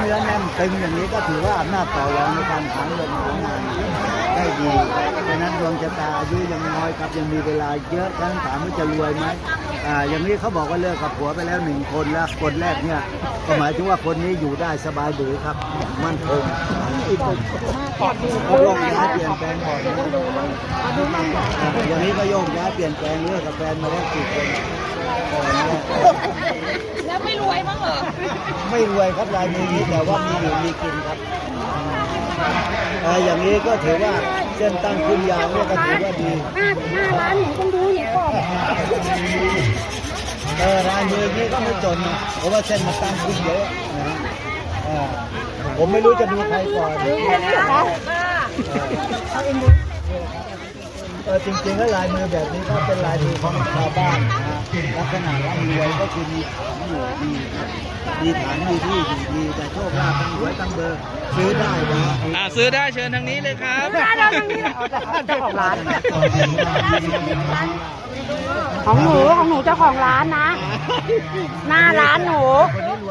เนื้อแน่นตึงอย่างนี้ก็ถือว่าอำนาจต่อรองในการหาเงินหางานได้ดีเพราะฉะนั้นดวงชะตาอายุยังน้อยครับยังมีเวลาเยอะทั้งถามว่าจะรวยไหมอ่าอย่างนี้เขาบอกว่าเลิกกับผัวไปแล้วหนึ่งคนแล้วคนแรกเนี่ยก็หมายถึงว่าคนนี้อยู่ได้สบายหรือครับ มั่นคงเขาโยกย้ายเปลี่ยนแปลงบ่อยนะอ่าอย่างนี้ก็โยกย้ายเปลี่ยนแปลงเลิกกับแฟนมาแล้วกี่คนเออเนี่ย แล้วไม่รวย บ้างเหรอไม่รวยครับรายมือนี้แต่ว่ามีอยู่มีกินครับเอ่ออย่างนี้ก็ถือว่าเส้นตั้งขึ้นยาวเนี่ยก็ถือว่าดีหน้าหน้าร้านหนูต้องดูหนูก่อนเออรายมือนี้ก็ไม่จนนะเพราะว่าเส้นมันตั้งขึ้นเยอะนะเออผมไม่รู้จะดูใครก่อน เออ จริงๆแล้วลายมือแบบนี้ก็เป็นลายมือของชาวบ้านนะลักษณะร่ำรวยก็คือมีอยู่ดีมีฐานมีที่อยู่ดีแต่โชคลาภทั้งหวยทั้งเบอร์ซื้อได้นะ อ่าซื้อได้เชิญทางนี้เลยครับหน้าร้านตรงนี้เจ้าของร้าน ของหนูของหนูเจ้าของร้านนะ หน้าร้านหนูคน